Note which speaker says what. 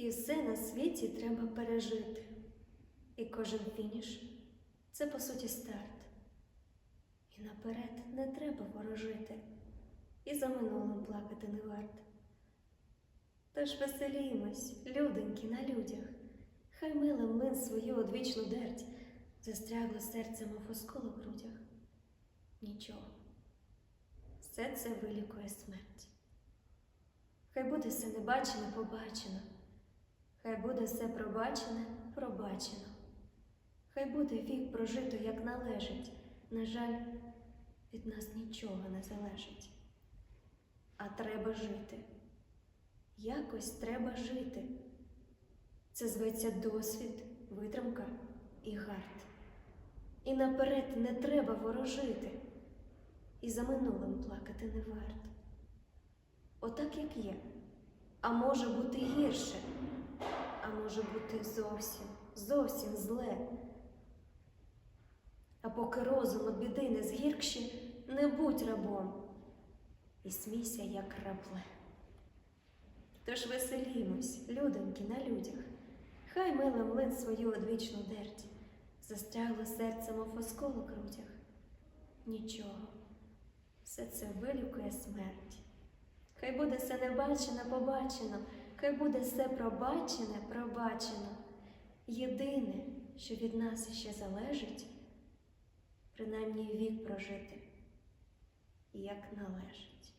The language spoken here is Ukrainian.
Speaker 1: І все на світі треба пережити. І кожен фініш це по суті старт. І наперед не треба ворожити, і за минулим плакати не варт. Тож веселімось, люденьки на людях, хай мила млин свою одвічну дерть, застрягло серце, мов оскол у грудях. Нічого, все це вилікує смерть. Хай буде все небачене побачено, хай буде все пробачене пробачено. Хай буде вік прожито, як належить. На жаль, від нас нічого не залежить. А треба жити. Якось треба жити. Це зветься досвід, витримка і гард. І наперед не треба ворожити, і за минулим плакати не варт. Отак, як є. А може бути гірше, може бути зовсім, зовсім зле. А поки розум від біди не згіркші, не будь рабом і смійся, як рабле. Тож веселімось, людоньки на людях, хай мила млин свою одвічну дерть, застрягло серце, мов оскол у грудях. Нічого, все це вилікує смерть. Хай буде все небачене, побачено, хай буде все пробачене, пробачено. Єдине, що від нас іще залежить, принаймні вік прожити, як належить.